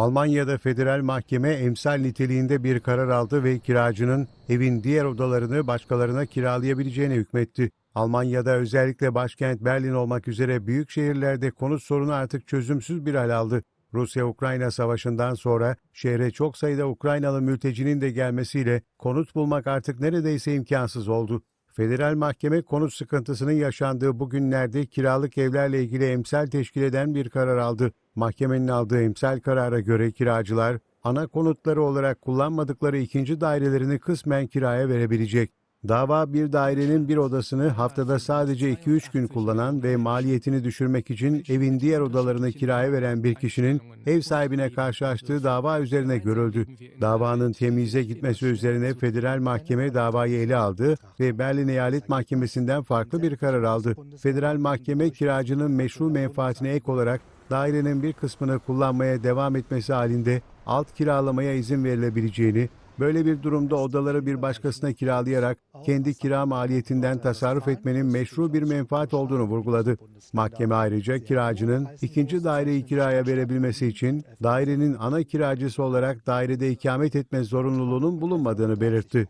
Almanya'da federal mahkeme emsal niteliğinde bir karar aldı ve kiracının evin diğer odalarını başkalarına kiralayabileceğine hükmetti. Almanya'da özellikle başkent Berlin olmak üzere büyük şehirlerde konut sorunu artık çözümsüz bir hal aldı. Rusya-Ukrayna savaşından sonra şehre çok sayıda Ukraynalı mültecinin de gelmesiyle konut bulmak artık neredeyse imkansız oldu. Federal mahkeme konut sıkıntısının yaşandığı bu günlerde kiralık evlerle ilgili emsal teşkil eden bir karar aldı. Mahkemenin aldığı emsal karara göre kiracılar ana konutları olarak kullanmadıkları ikinci dairelerini kısmen kiraya verebilecek. Dava bir dairenin bir odasını haftada sadece 2-3 gün kullanan ve maliyetini düşürmek için evin diğer odalarını kiraya veren bir kişinin ev sahibine karşı açtığı dava üzerine görüldü. Davanın temize gitmesi üzerine federal mahkeme davayı ele aldı ve Berlin Eyalet Mahkemesi'nden farklı bir karar aldı. Federal mahkeme kiracının meşru menfaatine ek olarak dairenin bir kısmını kullanmaya devam etmesi halinde alt kiralamaya izin verilebileceğini, böyle bir durumda odaları bir başkasına kiralayarak kendi kira maliyetinden tasarruf etmenin meşru bir menfaat olduğunu vurguladı. Mahkeme ayrıca kiracının ikinci daireyi kiraya verebilmesi için dairenin ana kiracısı olarak dairede ikamet etme zorunluluğunun bulunmadığını belirtti.